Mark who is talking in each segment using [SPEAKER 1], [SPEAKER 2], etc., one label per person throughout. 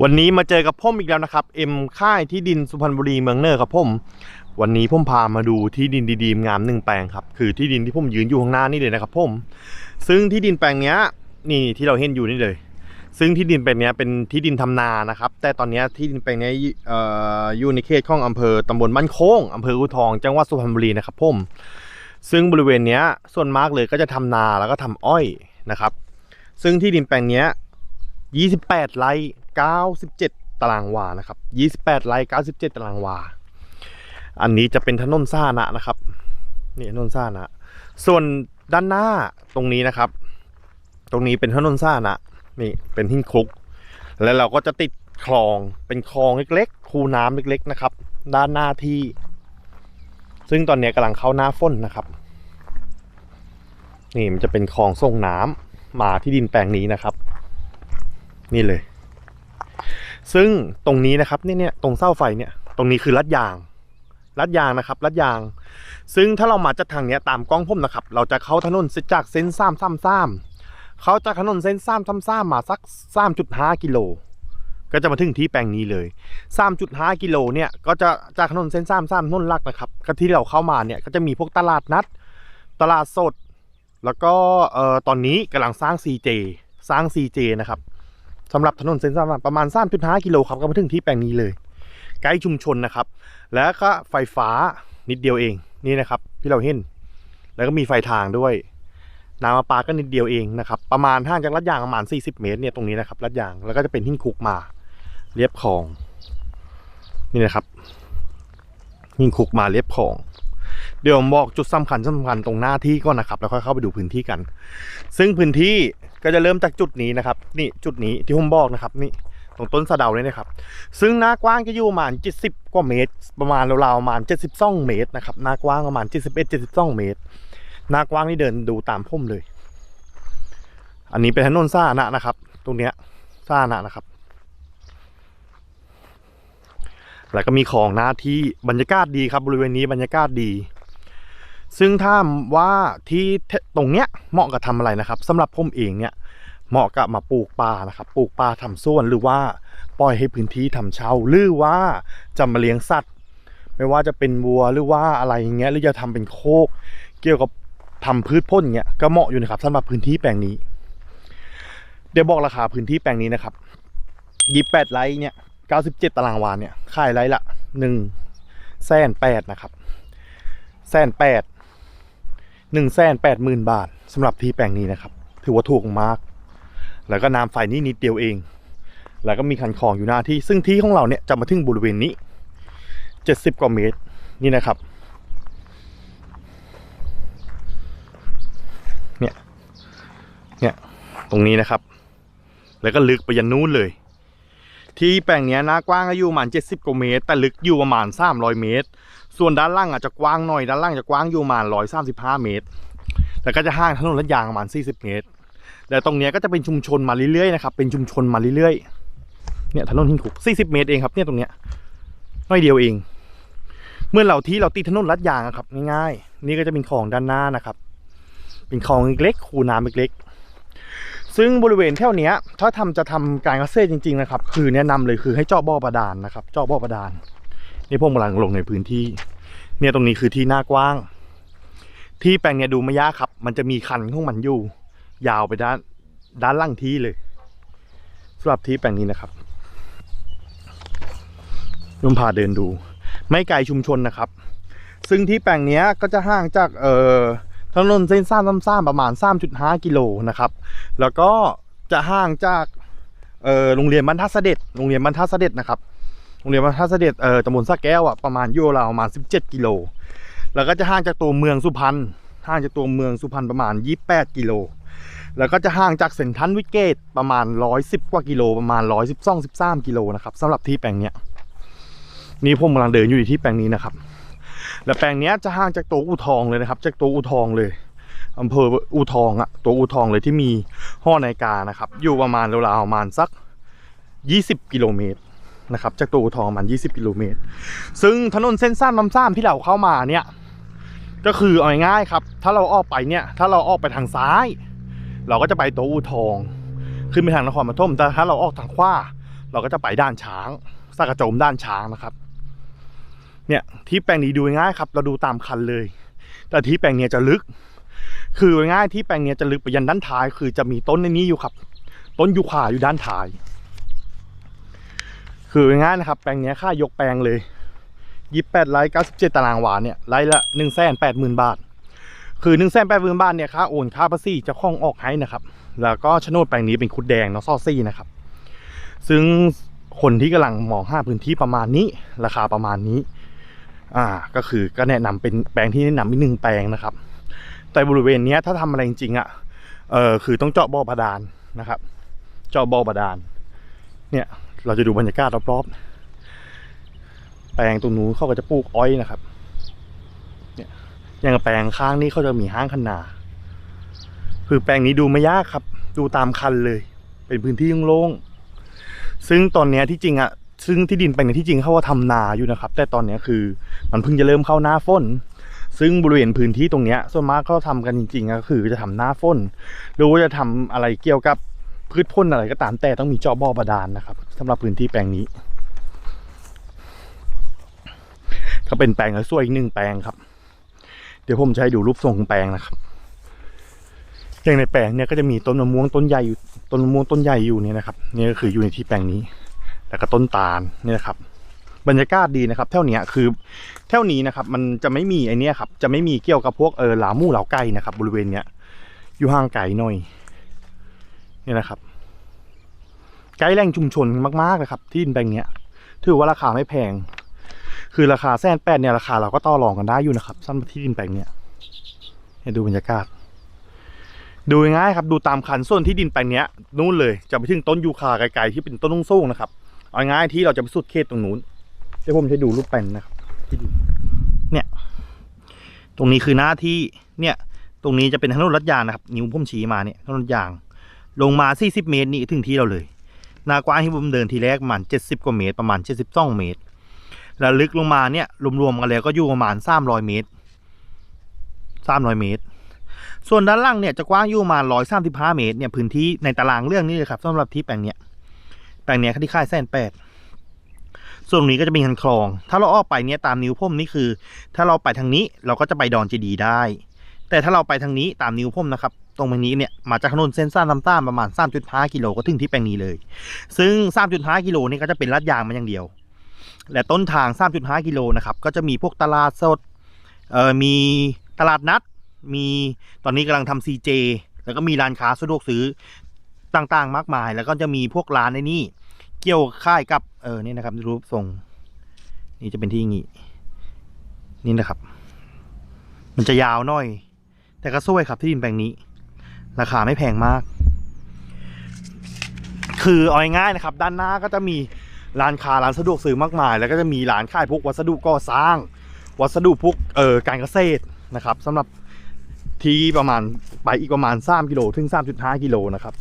[SPEAKER 1] วันนี้มาเจอกับพ่มอีกแล้วนะครับ เอ็มค่ายที่ดินสุพรรณบุรีเมืองเนอร์ครับพ่มวันนี้พ่มพามาดูที่ดินดีๆงามหนึ่งแปลงครับ คือที่ดินที่พ่มยืนอยู่ข้างหน้านี่เลยนะครับพ่มซึ่งที่ดินแปลงเนี้ยนี่ที่เราเห็นอยู่นี่เลย ซึ่งที่ดินแปลงเนี้ยเป็นที่ดินทำนานะครับ แต่ตอนนี้ที่ดินแปลงเนี้ยเอ่อยู่ในเขตของอำเภอตำบลบ้านโค้งอำเภออูทองจังหวัดสุพรรณบุรีนะครับพ่มซึ่งบริเวณเนี้ยส่วนมากเลยก็จะทำนาแล้วก็ทำอ้อยนะครับ ซึ่งที่ดินแปลงเนี้ย28 ไร่ 97 ตารางวานะครับ 28 ไร่ 97 ตารางวา อันนี้จะเป็นถนนซ่านะนะครับ นี่ถนนซ่านะ ส่วนด้านหน้าตรงนี้นะครับ ตรงนี้เป็นถนนซ่านะ นี่เป็นหินคลุก แล้วเราก็จะติดคลองเป็นคลองเล็กๆ คูน้ำเล็กๆนะครับ ด้านหน้าที่ ซึ่งตอนนี้กำลังเข้าหน้าฝนนะครับ นี่มันจะเป็นคลองส่งน้ำมาที่ดินแปลงนี้นะครับ นี่เลย ซึ่งตรงนี้นะครับเนี่ยเนี่ยตรงเส้าไฟเนี่ยตรงนี้คือลัดยางลัดยางนะครับลัดยาง ซึ่งถ้าเรามาจากทางเนี้ยตามกล้องผมนะครับ เราจะเข้าถนนจากเส้นซ้ำซ้ำซ้ำเขาจากถนนเส้นซ้ำซ้ำซ้ำมาสักซ้ำจุดห้ากิโลก็จะมาถึงที่แปลงนี้เลยซ้ำจุดห้ากิโลเนี่ยก็จะจากถนนเส้นซ้ำซ้ำถนนหลักนะครับก็ที่เราเข้ามาเนี่ยก็จะมีพวกตลาดนัด ตลาดสด แล้วก็เอ่อตอนนี้กำลังสร้าง CJ สร้าง CJ นะครับ สำหรับถนนเส้นซ้ำประมาณ3.5กิโลครับก็มาถึงที่แปลงนี้เลยใกล้ชุมชนนะครับ แล้วก็ไฟฟ้านิดเดียวเองนี่นะครับ ที่เราเห็น แล้วก็มีไฟทางด้วยน้ำประปาก็นิดเดียวเองนะครับ ประมาณห่างจากลัดยางประมาณ 40 เมตรเนี่ยตรงนี้นะครับลัดยางแล้วก็จะเป็นหินคุกมา เรียบคลองนี่นะครับหินคุกมาเรียบคลองเดี๋ยวผมบอกจุดสำคัญสำคัญตรงหน้าที่ก่อนนะครับ แล้วค่อยเข้าไปดูพื้นที่กัน ซึ่งพื้นที่ ก็จะเริ่มจากจุดนี้นะครับ นี่จุดนี้ที่ผมบอกนะครับนี่ตรงต้นสะเดาเนี่ยนะครับ ซึ่งหน้ากว้างจะอยู่ประมาณ 70 กว่าเมตร ประมาณราวๆประมาณ 72 เมตรนะครับหน้ากว้างประมาณ 71 72 เมตร หน้ากว้างนี่เดินดูตามพุ่มเลย อันนี้เป็นถนนซ่านะนะครับ ตรงเนี้ยซ่านะนะครับ แล้วก็มีของหน้าที่บรรยากาศดีครับบริเวณนี้บรรยากาศดี ซึ่งถ้าว่าที่ตรงเนี้ยเหมาะกับทำอะไรนะครับสำหรับผมเองเนี่ยเหมาะกับมาปลูกป่านะครับ ปลูกป่าทำส่วนหรือว่าปล่อยให้พื้นที่ทำเช่าหรือว่าจะมาเลี้ยงสัตว์ ไม่ว่าจะเป็นวัวหรือว่าอะไรอย่างเงี้ยหรือจะทำเป็นโคก เกี่ยวกับทำพืชพ่นเงี้ยก็เหมาะอยู่นะครับสำหรับพื้นที่แปลงนี้ เดี๋ยวบอกราคาพื้นที่แปลงนี้นะครับยี่แปดไร่เนี่ยเก้าสิบเจ็ดตารางวาเนี่ยขายไร่ละหนึ่งแสนแปดนะครับแสนแปด หนึ่งแสนแปดหมื่นบาทสำหรับที่แปลงนี้นะครับ ถือว่าถูกมาก แล้วก็น้ำไฟนี่นิดเดียวเอง แล้วก็มีคันคลองอยู่หน้าที่ ซึ่งที่ของเราเนี่ยจะมาถึงบริเวณนี้เจ็ดสิบกว่าเมตรนี่นะครับเนี่ยเนี่ยตรงนี้นะครับ แล้วก็ลึกไปยันนู้นเลย ที่แปลงนี้หน้ากว้างก็อยู่ประมาณ 70 กว่าเมตร แต่ลึกอยู่ประมาณ 300 เมตร ส่วนด้านล่างอาจจะกว้างหน่อยด้านล่างจะกว้างอยู่ประมาณ135เมตร แล้วก็จะห่างถนนระยางประมาณ40เมตร แล้วตรงเนี้ยก็จะเป็นชุมชนมาเรื่อยๆนะครับเป็นชุมชนมาเรื่อยๆเนี่ยถนนหินขุก40เมตรเองครับเนี่ยตรงเนี้ยน้อยเดียวเอง เมื่อเราที่เราตีถนนลัดยางอะครับง่ายๆนี่ก็จะเป็นคลองด้านหน้านะครับ เป็นคลองเล็กๆคูน้ำเล็กๆซึ่งบริเวณแถวเนี้ยถ้าทำจะทำการเกษตรจริงๆนะครับ คือแนะนำเลยคือให้เจาะบ่อบาดาลนะครับ เจาะบ่อบาดาล นี่ผมกำลังลงในพื้นที่ เนี่ยตรงนี้คือที่หน้ากว้าง ที่แปลงเนี่ยดูไม่ยากครับ มันจะมีคันของมันอยู่ ยาวไปด้านด้านล่างที่เลยสำหรับที่แปลงนี้นะครับยมพาเดินดู ไม่ไกลชุมชนนะครับ ซึ่งที่แปลงเนี้ยก็จะห่างจากเอ่อถนนเส้นซ่ามซ่ามประมาณ 3.5 กิโลนะครับ แล้วก็จะห่างจากเอ่อโรงเรียนบรรทัดเสด็จ โรงเรียนบรรทัดเสด็จนะครับ โรงเรียนบรรทัดเสด็จเอ่อตำบลสระแก้วอะประมาณอยูราประมาณ 17 กิโล แล้วก็จะห่างจากตัวเมืองสุพรรณห่างจากตัวเมืองสุพรรณประมาณ 28 กิโล แล้วก็จะห่างจากเซนทรัลวิกเกตประมาณ 110 กว่ากิโลประมาณ 112 13 กิโลนะครับสำหรับที่แปลงเนี้ยนี่ผมกำลังเดินอยู่ที่แปลงนี้นะครับ และแปลงเนี้ยจะห่างจากตัวอูทองเลยนะครับ จากตัวอูทองเลยอำเภออูทองอะตัวอูทองเลยที่มีห้อนาฬิกานะครับ อยู่ประมาณราวๆประมาณสัก 20 กิโลเมตร นะครับจากตัวอูทองประมัน 20 กิโลเมตร ซึ่งถนนเส้นสั้นลำซ้ำที่เราเข้ามาเนี่ยก็คือเอาง่ายๆครับ ถ้าเราออกไปเนี่ยถ้าเราออกไปทางซ้าย เราก็จะไปตัวอูทอง ขึ้นไปทางนครปฐมแต่ถ้าเราออกทางขวาเราก็จะไปด้านช้างสากระโจมด้านช้างนะครับ เนี่ยที่แปลงนี้ดูง่ายครับ เราดูตามคันเลย แต่ที่แปลงเนี้ยจะลึก คือง่ายที่แปลงเนี้ยจะลึกไปยันด้านท้าย คือจะมีต้นในนี้อยู่ครับ ต้นยูคาอยู่ด้านท้าย คือง่ายนะครับ แปลงนี้ค่ายกแปลงเลยยี่แปดไร่เก้าสิบเจ็ดตารางวาเนี่ยไร่ละหนึ่งแสนแปดหมื่นบาท คือหนึ่งแสนแปดหมื่นบาทเนี่ยค่าโอนค่าภาษีจะคล้องออกให้นะครับ แล้วก็โฉนดแปลงนี้เป็นคุดแดงเนาะซอซี่นะครับ ซึ่งคนที่กำลังมองห้าพื้นที่ประมาณนี้ ราคาประมาณนี้ อ่า ก็คือก็แนะนำเป็นแปลงที่แนะนำอีกหนึ่งแปลงนะครับ แต่บริเวณนี้ถ้าทำอะไรจริงๆอะ เออคือต้องเจาะบ่อบาดาลนะครับ เจาะบ่อบาดาล เนี่ย เราจะดูบรรยากาศรอบๆ แปลงตรงนู้นเขาก็จะปลูกอ้อยนะครับ เนี่ยอย่างแปลงข้างนี้เขาจะมีห้างคันนา คือแปลงนี้ดูไม่ยากครับ ดูตามคันเลย เป็นพื้นที่โล่งๆซึ่งตอนนี้ที่จริงอะซึ่งที่ดินแปลงนี้ที่จริงเขาว่าทำนาอยู่นะครับ แต่ตอนนี้คือมันเพิ่งจะเริ่มเข้าหน้าฝนซึ่งบริเวณพื้นที่ตรงนี้ส่วนมากเขาทำกันจริงๆก็คือจะทำหน้าฝนหรือว่าจะทำอะไรเกี่ยวกับพืชพ่นอะไรก็ตามแต่ต้องมีเจาะบ่อบาดาลนะครับ สำหรับพื้นที่แปลงนี้ก็เป็นแปลงสวยอีกหนึ่งแปลงครับ เดี๋ยวผมจะให้ดูรูปทรงของแปลงนะครับ อย่างในแปลงเนี่ยก็จะมีต้นมะม่วงต้นใหญ่อยู่ต้นมะม่วงต้นใหญ่อยู่เนี่ยนะครับนี่ก็คืออยู่ในที่แปลงนี้ แล้วก็ต้นตาลเนี่ยนะครับ บรรยากาศดีนะครับเท่านี้คือเท่านี้นะครับ มันจะไม่มีไอเนี้ยครับ จะไม่มีเกี่ยวกับพวกเออหลามู่เหลาไก่นะครับ บริเวณเนี้ยอยู่ห่างไกลหน่อยเนี่ยนะครับ ไกล้แหล่งชุมชนมากๆเลยครับ ที่ดินแปลงเนี้ยถือว่าราคาไม่แพง คือราคาแสนแปดเนี่ยราคาเราก็ต่อรองกันได้อยู่นะครับสำหรับที่ดินแปลงเนี้ยเนี่ยดูบรรยากาศ ดูง่ายครับ ดูตามคันส่วนที่ดินแปลงเนี้ยนู่นเลยจะไปถึงต้นยูคาไกลๆที่เป็นต้นลุงสูงนะครับเอาง่ายที่เราจะไปสุดเขตตรงนู้นเดี๋ยวผมจะดูรูปแปลนนะครับที่ดินเนี่ย ตรงนี้คือหน้าที่เนี่ยตรงนี้จะเป็นถนนรถยางนะครับ นิ้วผมชี้มาเนี่ยถนนรถยาง ลงมา 40 เมตรนี่ถึงที่เราเลย หนากว้างที่ผมเดินทีแรกประมาณ70 กว่าเมตรประมาณ 72 เมตร แล้วลึกลงมาเนี่ยรวมๆกันแล้วก็อยู่ประมาณ 300 เมตร 300 เมตร ส่วนด้านล่างเนี่ยจะกว้างอยู่ประมาณ135 เมตรเนี่ยพื้นที่ในตารางเรื่องนี้เลยครับสำหรับที่แปลงเนี้ยแปลงเนี้ยที่ค่ายแสนแปดส่วนตรงนี้ก็จะเป็นคันคลอง ถ้าเราออกไปเนี่ยตามนิ้วพ่มนี่คือ ถ้าเราไปทางนี้เราก็จะไปดอนเจดีย์ได้ แต่ถ้าเราไปทางนี้ตามนิ้วพ่มนะครับ ตรงนี้เนี่ยมาจากถนนเส้นสั้นลำต้ามประมาณ3.5กิโลก็ถึงที่แปลงนี้เลย ซึ่ง 3.5กิโลนี่ก็จะเป็นลาดยางมันอย่างเดียว และต้นทาง 3.5กิโลนะครับก็จะมีพวกตลาดสดเอ่อมีตลาดนัด มีตอนนี้กำลังทำ CJ แล้วก็มีร้านค้าสะดวกซื้อต่างๆ มากมาย แล้วก็จะมีพวกร้านในนี่เกี่ยวค่ายกับเออนี่นะครับรูปทรงนี่จะเป็นที่งี้นี่นะครับ มันจะยาวหน่อย แต่ก็สวยครับที่ดินแปลงนี้ ราคาไม่แพงมาก คือเอาง่ายๆนะครับ ด้านหน้าก็จะมีร้านค้าร้านสะดวกซื้อมากมาย แล้วก็จะมีร้านขายพวกวัสดุก่อสร้าง วัสดุพวกเอ่อการเกษตรนะครับสำหรับที่ประมาณไปอีกประมาณ3กิโลถึง 3.5 กิโลนะครับ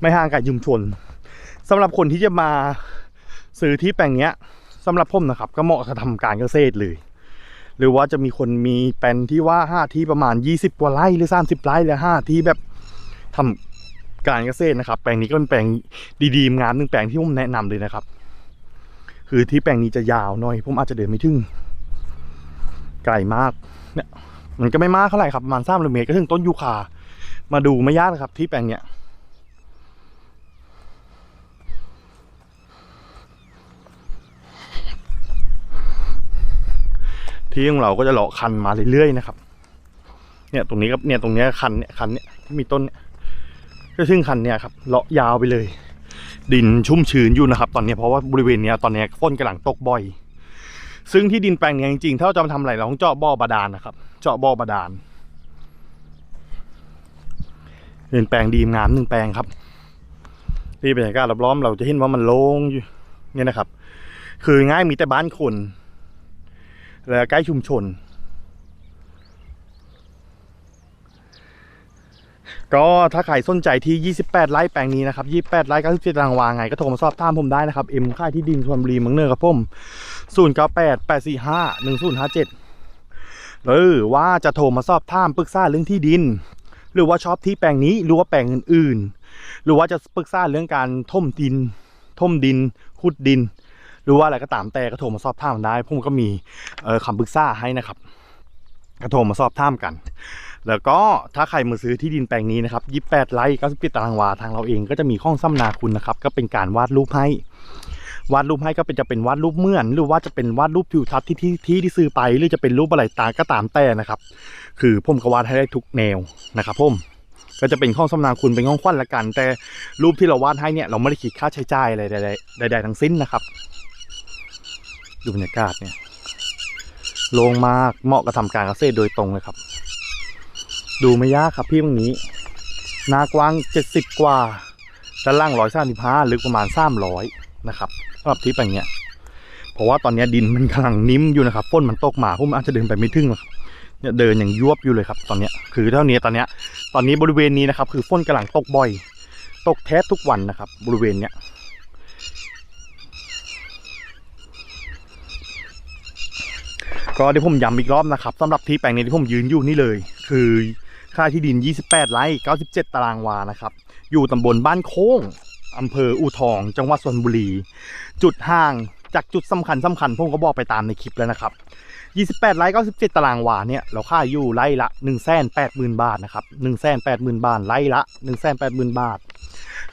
[SPEAKER 1] ไม่ห่างไกลชุมชนสำหรับคนที่จะมาซื้อที่แปลงเนี้ยสำหรับผมนะครับ ก็เหมาะกับทำการเกษตรเลย หรือว่าจะมีคนมีแปลนที่ว่าห้าที่ประมาณ 20 กว่าไร่หรือ 30 ไร่หรือห้าที่แบบทำการเกษตรนะครับ แปลงนี้ก็เป็นแปลงดีๆงามหนึ่งแปลงที่ผมแนะนำเลยนะครับ คือที่แปลงนี้จะยาวหน่อย ผมอาจจะเดินไม่ถึงไกลมากเนี่ยมันก็ไม่มากเท่าไหร่ครับประมาณสามเมตรก็ถึงต้นยูคา มาดูไม่ยากนะครับ ที่แปลงเนี้ย ที่ของเราก็จะเลาะคันมาเรื่อยๆนะครับ เนี่ยตรงนี้ก็เนี่ยตรงนี้คันเนี่ยคันเนี่ยที่มีต้นเนี่ยก็ซึ่งคันเนี่ยครับเลาะยาวไปเลย ดินชุ่มชื้นอยู่นะครับ ตอนนี้เพราะว่าบริเวณเนี้ยตอนนี้ฝนกำลังตกบ่อย ซึ่งที่ดินแปลงเนี้ยจริงๆถ้าเราจะมาทำอะไรเราต้องเจาะบ่อบาดาลนะครับ เจาะบ่อบาดาลเป็นแปลงดีงามหนึ่งแปลงครับที่บรรยากาศรอบๆเราจะเห็นว่ามันโล่งอยู่เนี่ยนะครับ คือง่ายมีแต่บ้านคน และใกล้ชุมชน ก็ถ้าใครสนใจที่ 28 ไร่แปลงนี้นะครับ 28 ไร่97ตารางวาไง ก็โทรมาสอบถามผมได้นะครับ เอ็มค่ายที่ดินชลบุรีเมืองเนอร์ครับผม098 845 1057 หรือว่าจะโทรมาสอบถามปรึกษาเรื่องที่ดิน หรือว่าชอบที่แปลงนี้หรือว่าแปลงอื่นๆ หรือว่าจะปรึกษาเรื่องการถมดินท่มดินขุดดิน หรือว่าอะไรก็ตามแต่ก็โทรมาสอบถามได้ผมก็มีคำปรึกษาให้นะครับก็โทรมาสอบถามกัน แล้วก็ถ้าใครมาซื้อที่ดินแปลงนี้นะครับ28ไร่91ตารางวาทางเราเองก็จะมีข้องซ้ำนาคุณนะครับ ก็เป็นการวาดรูปให้วาดรูปให้ก็เป็นจะเป็นวาดรูปเมื่อนหรือว่าจะเป็นวาดรูปทิวทัศน์ที่ที่ที่ที่ซื้อไป หรือจะเป็นรูปอะไรตาก็ตามแต่นะครับ คือผมก็วาดให้ได้ทุกแนวนะครับผมก็จะเป็นข้องสำนาคุณเป็นข้องควันละกัน แต่รูปที่เราวาดให้เนี่ยเราไม่ได้คิดค่าใช้จ่ายอะไรใดๆทั้งสิ้นนะครับ ดูบรรยากาศเนี่ยโล่งมากเหมาะกับทำการเกษตรโดยตรงเลยครับ ดูไม่ยากครับพี่ตรงนี้นากว้างเจ็ดสิบกว่าด้านล่างร้อยสามสิบห้าลึกประมาณสามร้อยนะครับสำหรับที่แปลงเนี้ยเพราะว่าตอนเนี้ยดินมันกำลังนิ่มอยู่นะครับฝนมันตกมาผมอาจจะเดินไปไม่ถึงครับเนี่ยเดินอย่างยวบอยู่เลยครับ ตอนเนี้ยคือเท่านี้ตอนเนี้ยตอนนี้บริเวณนี้นะครับ คือฝนกำลังตกบ่อย ตกแทบทุกวันนะครับ บริเวณเนี้ย ก็เดี๋ยวผมย้ำอีกรอบนะครับสำหรับที่แปลงนี้ที่ผมยืนอยู่นี่เลย คือค่าที่ดิน 28 ไร่97 ตารางวานะครับ อยู่ตำบลบ้านโค้งอำเภออู่ทอง จังหวัดชลบุรี จุดห่างจากจุดสำคัญสำคัญผมก็บอกไปตามในคลิปแล้วนะครับ 28 ไร่97 ตารางวาเนี่ยเราค่าอยู่ไร่ละ 180,000 บาทนะครับ 180,000 บาทไร่ละ 180,000 บาท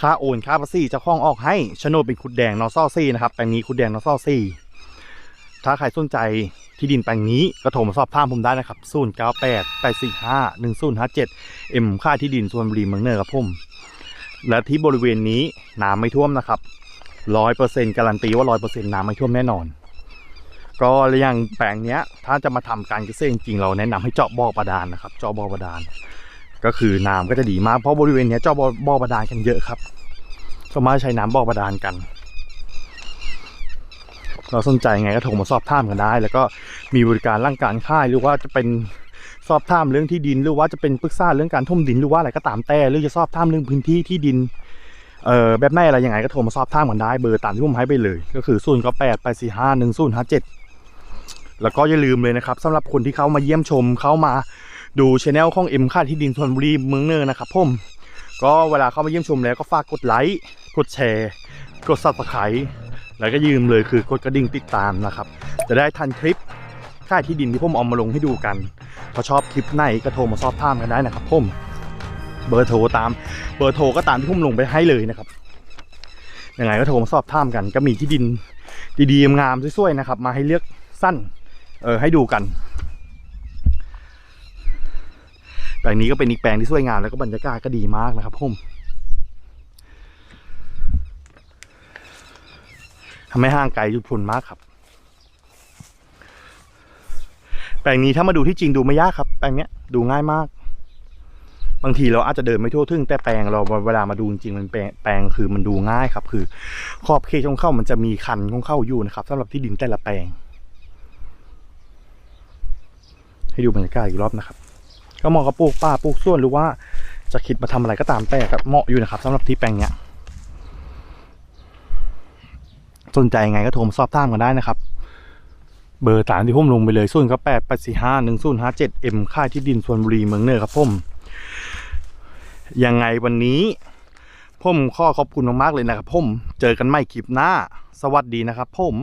[SPEAKER 1] ค่าโอนค่าภาษีเจ้าของออกให้โฉนดเป็นขุดแดงนอซ่อซี่นะครับแปลงนี้ขุดแดงนอซ่อซี่ ถ้าใครสนใจที่ดินแปลงนี้ก็โทรมาสอบถามผมได้นะครับ0 9 8 8 4 5 1 0 5 7เอ็มค่าที่ดินส่วนบุรีเมืองเนอร์ครับผมและที่บริเวณนี้น้ำไม่ท่วมนะครับร้อยเปอร์เซ็นต์การันตีว่าร้อยเปอร์เซ็นต์น้ำไม่ท่วมแน่นอน ก็อย่างแปลงเนี้ย ถ้าจะมาทำการเกษตรจริงๆเราแนะนำให้เจาะบ่อบาดาลนะครับ เจาะบ่อบาดาลก็คือน้ำก็จะดีมากเพราะบริเวณเนี้ยเจาะบ่อบ่อบาดาลกันเยอะครับสามารถใช้น้ำบ่อบาดาลกัน เราสนใจไงก็โทรมาสอบถามกันได้ แล้วก็มีบริการร่างการค่ายหรือว่าจะเป็นสอบถามเรื่องที่ดิน หรือว่าจะเป็นปรึกษาเรื่องการทุ่มดินหรือว่าอะไรก็ตามแต่หรือจะสอบถามเรื่องพื้นที่ที่ดินเอ่อแบบไหนอะไรยังไงก็โทรมาสอบถามกันได้เบอร์ตามที่ผมให้ไปเลย ก็คือ0 9 8 8 4 5 1 0 5 7แล้วก็อย่าลืมเลยนะครับสำหรับคนที่เข้ามาเยี่ยมชมเข้ามาดูช anel ของเอ็มค่าที่ดินชลบุรีเมืองเนอร์นะครับผมก็เวลาเข้ามาเยี่ยมชมแล้วก็ฝากกดไลค์กดแชร์ กด subscribe แล้วก็ยืมเลยคือกดกระดิ่งติดตามนะครับ จะได้ทันคลิปค่ายที่ดินที่ผมเอามาลงให้ดูกันถ้าชอบคลิปไหนก็โทรมาสอบถามกันได้นะครับผมเบอร์โทรตามเบอร์โทรก็ตามที่ผมลงไปให้เลยนะครับยังไงก็โทรมาสอบถามกัน ก็มีที่ดินดีๆงามๆสวยๆนะครับ มาให้เลือกสั้น เออให้ดูกันแปลงนี้ก็เป็นอีกแปลงที่สวยงามแล้วก็บรรยากาศก็ดีมากนะครับผม ทำให้ห่างไกลจุดพลมากครับแปลงนี้ถ้ามาดูที่จริงดูไม่ยากครับแปลงเนี้ยดูง่ายมาก บางทีเราอาจจะเดินไม่ทั่วถึงแต่แปลงเราเวลามาดูจริงมันแปลงงคือมันดูง่ายครับ คือขอบเขตของเข้ามันจะมีคันของเข้าอยู่นะครับสำหรับที่ดินแต่ละแปลง ให้ดูบรรยากาศอีกรอบนะครับ ก็เหมาะกับปลูกป่าปลูกสวนหรือว่าจะคิดมาทำอะไรก็ตามแต่ครับเหมาะอยู่นะครับสำหรับที่แปลงเนี้ย สนใจยังไงก็โทรมาสอบถามกันได้นะครับ เบอร์ตามที่ผมลงไปเลยส่วนก็แปดแปดสี่ห้าหนึ่งศูนย์ห้าเจ็ดเอ็มค่ายที่ดินส่วนบุรีเมืองเนอร์ครับผมยังไงวันนี้ผมขอขอบคุณมากๆเลยนะครับผม เจอกันใหม่คลิปหน้า สวัสดีนะครับผม